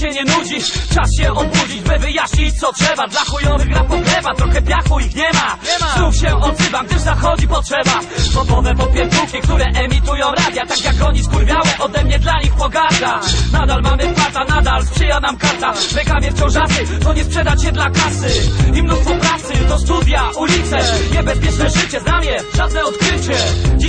się nie nudzi Czas się obudzić, by wyjaśnić co trzeba. Dla chujowych rapów chleba, trochę piachu ich nie ma. Znów się odzywam, gdyż zachodzi potrzeba. Popowe popierdółki, które emitują radia. Tak jak oni skurwiałe, ode mnie dla nich pogarda. Nadal mamy fata, nadal sprzyja nam karta. W rękawie wciąż asy, to nie sprzedać się dla kasy. I mnóstwo pracy, to studia, ulice. Niebezpieczne życie, znam je, żadne odkrycie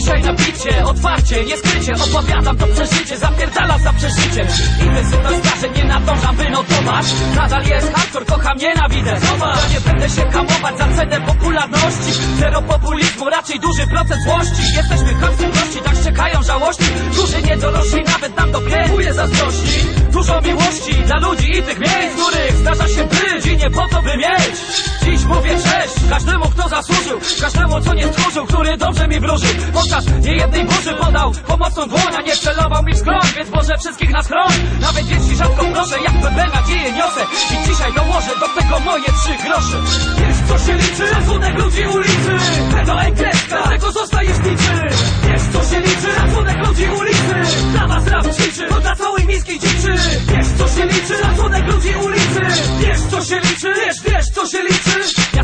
Dzisiaj na bicie, otwarcie, nie skrycie. Opowiadam to przeżycie, zapierdalam za przeżyciem. Intensywność zdarzeń nie nadążam wynotować Nadal jest hardcore, kocham, nienawidzę. Zobacz, ja nie będę się hamować za cenę popularności. Zero populizmu, raczej duży procent złości. Jesteśmy prości, tak szczekają żałości. Duży niedorośli, nawet nam dopieruje zazdrości. Dużo miłości dla ludzi i tych miejsc, których zdarza się być I nie po to by mieć. Dziś mówię cześć każdemu, kto zasłużył Każdemu, co nie stworzył, który dobrze mi wróżył Podczas niejednej burzy podał pomocną dłoń A nie celował mi w skroń, więc może wszystkich na schron Nawet jeśli rzadko proszę, jak bebe nadzieję niosę I dzisiaj dołożę do tego moje trzy grosze Wiesz co się liczy? Szacunek ludzi ulicy Pedo ekreska, tego zostajesz niczy Wiesz co się liczy? Szacunek ludzi ulicy Dla was rap ćwiczy, to dla całej miejskiej dziczy Wiesz co się liczy? Szacunek ludzi ulicy Wiesz co się liczy? Wiesz, wiesz co się liczy?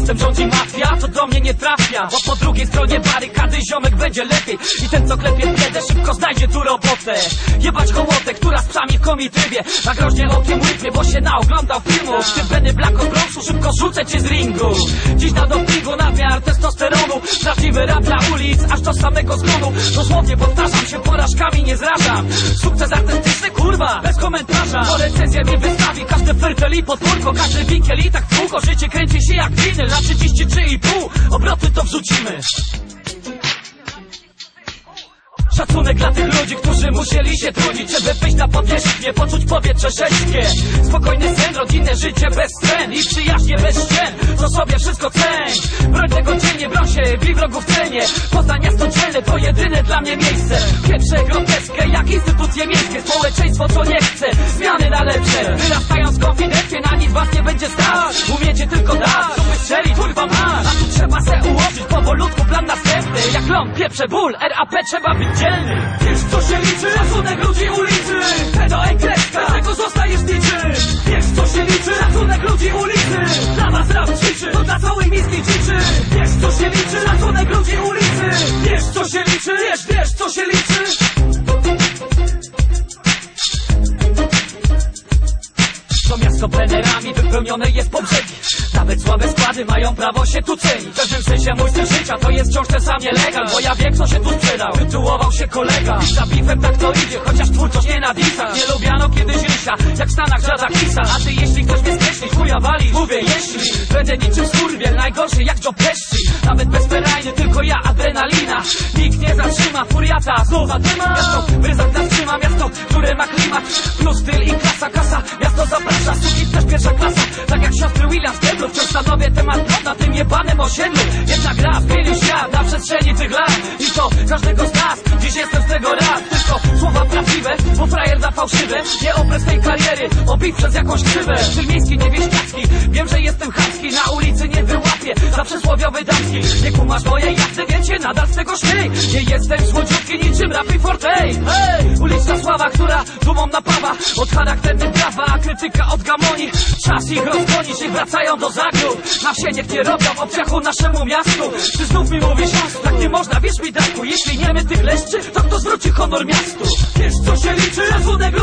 Miastem rządzi mafia, to do mnie nie trafia Bo po drugiej stronie barykady ziomek będzie lepiej. I ten co klepie biedę szybko znajdzie tu robotę. Jebać hołotę, która z psami w komitybie Na groźnie okiem łypie, bo się naoglądał filmów Ty Benny Black od Bronxu, szybko rzucę cię z ringu. Dziś na dopingu nadmiar testosteronu. Prawdziwy rap dla ulic, aż do samego zgonu. Dosłownie powtarzam się, porażkami nie zrażam Sukces artystyczny, kurwa, każdy fertel i podwórko Każdy winkiel i tak w kółko, życie kręci się jak winyl Na 33,5 obroty to wrzucimy Szacunek dla tych ludzi, którzy musieli się trudzić. Żeby wyjść na powierzchnię, poczuć powietrze sześćkie Spokojny sen, rodzinne życie bez scen I przyjaźnie bez ścien, to sobie wszystko ceń Broń tego dziennie, broń się, bij wrogów cenie. Poznań miasto dzielne, to jedyne dla mnie miejsce. Pierwsze groteskę, jak instytucje miejskie. Społeczeństwo co nie chce, zmiany na lepsze. Wyrastając konfidencje, na nic was nie będzie stać Umiecie tylko dać, pieprze, ból, RAP trzeba być dzielny Wiesz co się liczy? Szacunek ludzi ulicy Plenerami wypełnione jest po brzegi. Nawet słabe składy mają prawo się tu cenić. W pewnym sensie mój styl życia to jest wciąż ten sam nielegal Bo ja wiem kto się tu sprzedał, tytułował się kolega. I za bifem tak to idzie, chociaż twórczość nie na Nie lubiano kiedyś rysia, jak w Stanach żada kisa. A ty jeśli chcesz mnie skreślić, chuja wali Mówię jeśli, będę niczym skurwiel Najgorszy jak Joe Pesci. Nawet bezperajny, tylko ja adrenalina. Nikt nie zatrzyma, furiata, znów zadyma Miasto w ryzach nas trzyma, miasto, które ma klimat zaprasza Suki też pierwsza klasa, tak jak siostry Williams Gebro Wciąż stanowię temat na tym jebanym osiedlu. Jedna gra zmienił świat na przestrzeni tych lat I to każdego z nas, dziś jestem z tego rad Tylko słowa prawdziwe, bo frajer za fałszywe. Nie opres tej kariery, obit przez jakąś krzywę. Styl miejski, niewieściacki, wiem, że jestem chamski Na ulicy przysłowiowy damski Nie kumasz mojej jazdy, więc się nadal z tego śmiej. Nie jestem słodziutki niczym rapy Fortej Hej, uliczna sława, która dumą napawa. Od charakternych prawa, a krytyka od gamoni. Czas ich rozgonić i wracają do zagród. Na wsie niech nie robią obciachu naszemu miastu. Ty znów mi mówisz, tak nie można, wierz mi Darku Jeśli nie my tych leszczy, to kto zwróci honor miastu? Wiesz co się liczy? Szacunek